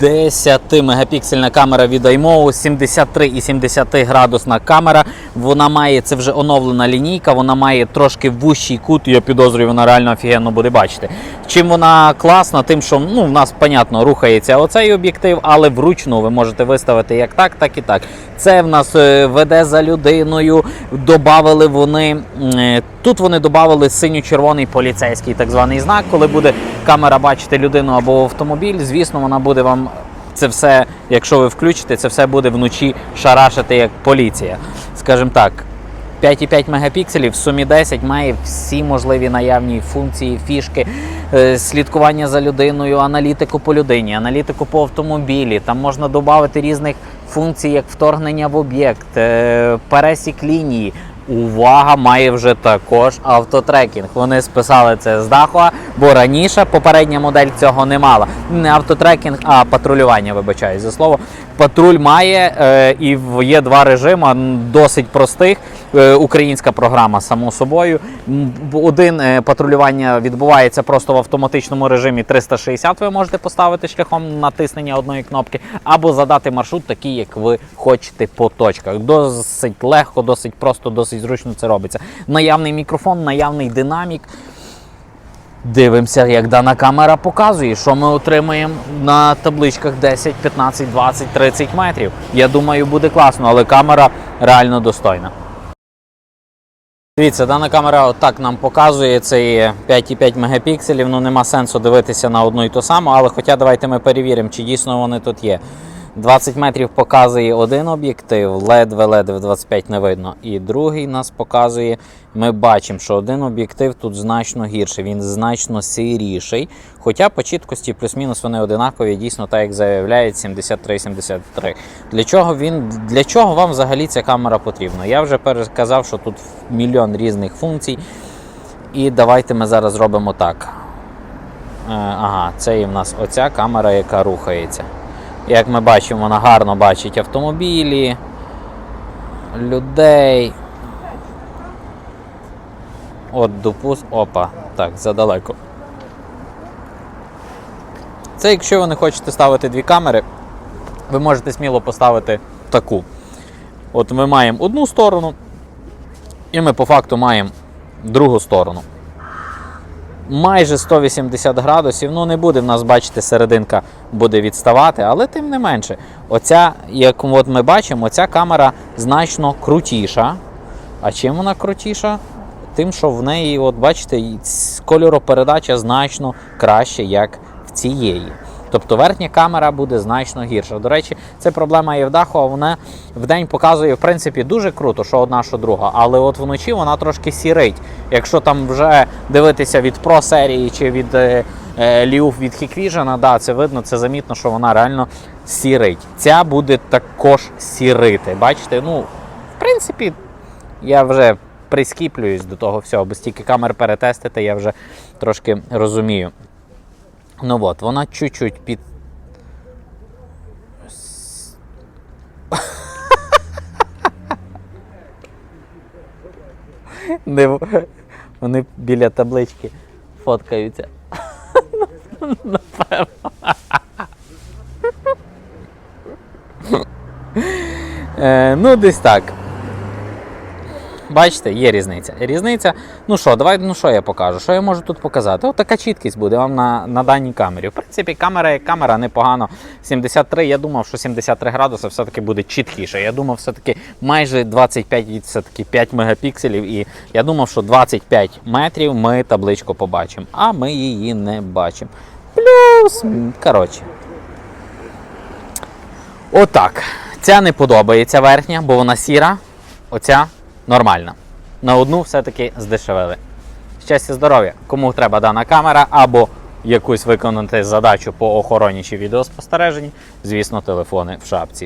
10 мегапіксельна камера від iMO, 73 і 70 градусна камера. Вона має це вже оновлена лінійка, вона має трошки вущий кут. Я підозрюю, вона реально офігенно буде бачити. Чим вона класна, тим, що ну, в нас, понятно, рухається оцей об'єктив, але вручну ви можете виставити як так, так і так. Це в нас е, веде за людиною. Добавили вони е, тут. Вони додали синьо-червоний поліцейський так званий знак. Коли буде камера бачити людину або автомобіль, звісно, вона буде вам це все, якщо ви включите, це все буде вночі шарашити як поліція. Скажімо так. 5,5 мегапікселів, в сумі 10 має всі можливі наявні функції, фішки, е, слідкування за людиною, аналітику по людині, аналітику по автомобілі. Там можна додати різних функцій, як вторгнення в об'єкт, е, пересік лінії. Увага, має вже також автотрекінг. Вони списали це з даху, бо раніше попередня модель цього не мала. Не автотрекінг, а патрулювання, вибачаю за слово. Патруль має е, і є два режими, досить простих. Е, Українська програма, само собою. Один е, патрулювання відбувається просто в автоматичному режимі 360. Ви можете поставити шляхом натиснення одної кнопки, або задати маршрут, такий, як ви хочете по точках. Досить легко, досить просто, досить зручно це робиться. Наявний мікрофон, наявний динамік. Дивимося, як дана камера показує, що ми отримаємо на табличках 10, 15, 20, 30 метрів. Я думаю, буде класно, але камера реально достойна. Дивіться, дана камера отак нам показує. Це є 5,5 мегапікселів. Ну нема сенсу дивитися на одну і ту саму, але хоча давайте ми перевіримо, чи дійсно вони тут є. 20 метрів показує один об'єктив, ледве-ледве 25 не видно. І другий нас показує. Ми бачимо, що один об'єктив тут значно гірший, він значно сиріший. Хоча по чіткості плюс-мінус вони одинакові, дійсно, так як заявляють 73-73. Для чого він для чого вам взагалі ця камера потрібна? Я вже переказав, що тут мільйон різних функцій. І давайте ми зараз зробимо так. Е, ага, це і в нас оця камера, яка рухається. Як ми бачимо, вона гарно бачить автомобілі, людей. От допуск. Опа, так, задалеко. Це якщо ви не хочете ставити дві камери, ви можете сміло поставити таку. От ми маємо одну сторону, і ми по факту маємо другу сторону. Майже 180 градусів. Ну, не буде в нас, бачите, серединка буде відставати, але тим не менше, оця, як от ми бачимо, оця камера значно крутіша. А чим вона крутіша? Тим, що в неї, от бачите, кольоропередача значно краще, як в цієї. Тобто верхня камера буде значно гірша. До речі, це проблема є в даху, а вона в день показує в принципі дуже круто, що одна, що друга. Але от вночі вона трошки сірить. Якщо там вже дивитися від Pro серії чи від е, е, від Hikvision, да, це видно, це замітно, що вона реально сірить. Ця буде також сірити. Бачите, ну, в принципі, я вже прискіплююсь до того всього, бо стільки камер перетестити, я вже трошки розумію. Ну от, вона чуть-чуть під. Не, вони біля таблички фоткаються. Напевно. Ну, десь так. Бачите, є різниця. Різниця. Ну що, давай, ну що я покажу? Що я можу тут показати? От така чіткість буде вам на, на даній камері. В принципі, камера як камера непогано. 73, я думав, що 73 градуси все-таки буде чіткіше. Я думав, все-таки майже 25 все-таки 5 мегапікселів. І я думав, що 25 метрів ми табличку побачимо, а ми її не бачимо. Плюс, коротше. Отак. Ця не подобається верхня, бо вона сіра. Оця нормальна. На одну все-таки здешевили. Щастя, здоров'я! Кому треба дана камера або якусь виконати задачу по охороні чи відеоспостереженні, звісно, телефони в шапці.